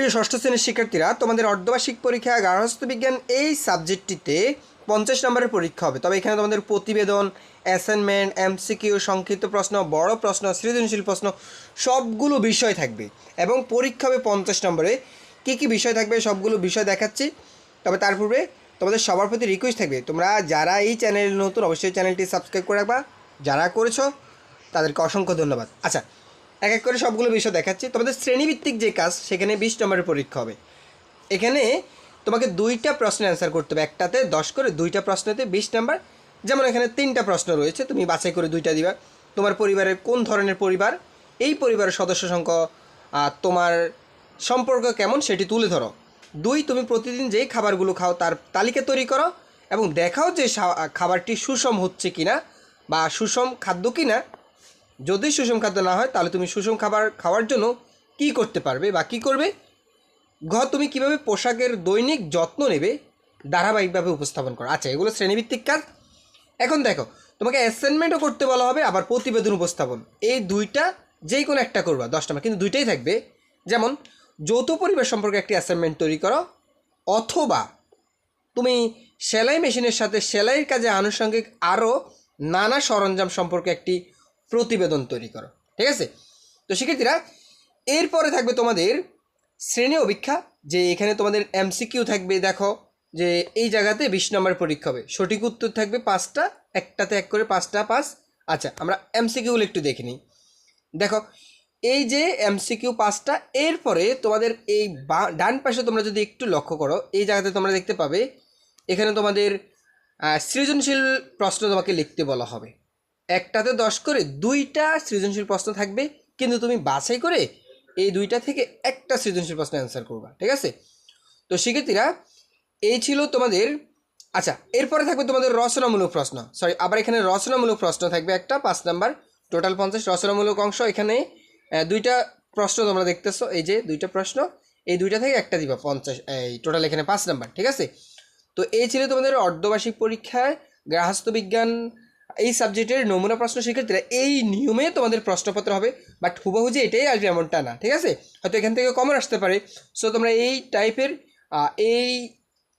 প্রিয় ষষ্ঠ শ্রেণির শিক্ষার্থীরা, তোমাদের অর্ধবার্ষিক পরীক্ষা গার্হস্থ্য বিজ্ঞান এই সাবজেক্টটিতে পঞ্চাশ নম্বরের পরীক্ষা হবে। তবে এখানে তোমাদের প্রতিবেদন, অ্যাসাইনমেন্ট, এমসিকিউ, সংক্ষিপ্ত প্রশ্ন, বড় প্রশ্ন, সৃজনশীল প্রশ্ন, সবগুলো বিষয় থাকবে। এবং পরীক্ষা হবে পঞ্চাশ নম্বরে। কী কী বিষয় থাকবে সবগুলো বিষয় দেখাচ্ছি। তবে তার পূর্বে তোমাদের সবার প্রতি রিকোয়েস্ট থাকবে, তোমরা যারা এই চ্যানেল নতুন, অবশ্যই চ্যানেলটি সাবস্ক্রাইব করে রাখবা। যারা করেছ, তাদেরকে অসংখ্য ধন্যবাদ। আচ্ছা এক এক করে সবগুলো বিষয় দেখাচ্ছি। তোমাদের শ্রেণীভিত্তিক যে কাজ, সেখানে বিশ নম্বরের পরীক্ষা হবে। এখানে তোমাকে দুইটা প্রশ্নের অ্যান্সার করতে হবে। একটাতে দশ করে, দুইটা প্রশ্নতে বিশ নাম্বার। যেমন এখানে তিনটা প্রশ্ন রয়েছে, তুমি বাছাই করে দুইটা দিবা। তোমার পরিবারের কোন ধরনের পরিবার? এই পরিবারের সদস্য সংখ্যা তোমার সম্পর্ক কেমন সেটি তুলে ধরো। দুই, তুমি প্রতিদিন যেই খাবারগুলো খাও তার তালিকা তৈরি করো এবং দেখাও যে খাবারটি সুষম হচ্ছে কিনা বা সুষম খাদ্য কিনা। যদি সুষম খাদ্য না হয়, তাহলে তুমি সুষম খাবার খাওয়ার জন্য কি করতে পারবে বা কি করবে? ঘ, তুমি কীভাবে পোশাকের দৈনিক যত্ন নেবে? ধারাবাহিকভাবে উপস্থাপন করো। আচ্ছা এগুলো শ্রেণীভিত্তিক কাজ। এখন দেখো, তোমাকে অ্যাসাইনমেন্টও করতে বলা হবে, আবার প্রতিবেদন উপস্থাপন। এই দুইটা যেই কোনো একটা করবা দশটা মার্ক কিন্তু দুইটাই থাকবে। যেমন, যৌথ পরিবার সম্পর্কে একটি অ্যাসাইনমেন্ট তৈরি করো, অথবা তুমি সেলাই মেশিনের সাথে সেলাইয়ের কাজে আনুষঙ্গিক আরও নানা সরঞ্জাম সম্পর্কে একটি প্রতিবেদন তৈরি করো, ঠিক আছে? তো শিক্ষার্থীরা, এরপরে থাকবে তোমাদের শ্রেণি অভিক্ষা যে এখানে তোমাদের এমসিকিউ থাকবে, দেখো, যে এই জায়গাতে বিশ নম্বর পরীক্ষা হবে। সঠিক উত্তর থাকবে পাঁচটা, একটাতে এক করে পাঁচটা পাঁচ আচ্ছা আমরা এমসিকিউগুলো একটু দেখে নিই। দেখো, এই যে এমসিকিউ পাঁচটা, এরপরে তোমাদের এই বা, ডান পাশে তোমরা যদি একটু লক্ষ্য করো, এই জায়গাতে তোমরা দেখতে পাবে, এখানে তোমাদের সৃজনশীল প্রশ্ন তোমাকে লিখতে বলা হবে। একটাতে দশ করে দুইটা সৃজনশীল প্রশ্ন থাকবে, কিন্তু তুমি বাছাই করে এই দুইটা থেকে একটা সৃজনশীল প্রশ্ন অ্যান্সার করবা, ঠিক আছে? তো শিক্ষার্থীরা, এই ছিল তোমাদের আচ্ছা এরপরে থাকবে তোমাদের রচনামূলক প্রশ্ন। সরি আবার এখানে রচনামূলক প্রশ্ন থাকবে একটা, পাঁচ নাম্বার। টোটাল পঞ্চাশ, রচনামূলক অংশ এখানে দুইটা প্রশ্ন তোমরা দেখতেছো, এই যে দুইটা প্রশ্ন, এই দুইটা থেকে একটা দিবা, পঞ্চাশ এই টোটাল এখানে পাঁচ নাম্বার, ঠিক আছে? তো এই ছিল তোমাদের অর্ধবার্ষিক পরীক্ষায় গার্হস্থ্য বিজ্ঞান এই সাবজেক্টের নমুনা প্রশ্ন শিক্ষার্থীরা এই নিয়মে তোমাদের প্রশ্নপত্র হবে বাট হুবহু যে এটাই আসবে এমনটা না, ঠিক আছে? হয়তো এখান থেকে কমন আসতে পারে। সো তোমরা এই টাইপের এই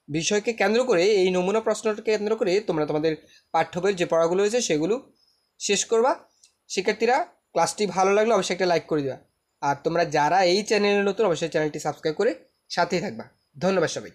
বিষয়কে কেন্দ্র করে, এই নমুনা প্রশ্নটাকে কেন্দ্র করে তোমরা তোমাদের পাঠ্যবইয়ের যে পড়াগুলো হয়েছে সেগুলো শেষ করবা। শিক্ষার্থীরা ক্লাসটি ভালো লাগলে অবশ্যই একটা লাইক করে দিবা। আর তোমরা যারা এই চ্যানেলে নতুন, অবশ্যই চ্যানেলটি সাবস্ক্রাইব করে সাথেই থাকবা। ধন্যবাদ সবাই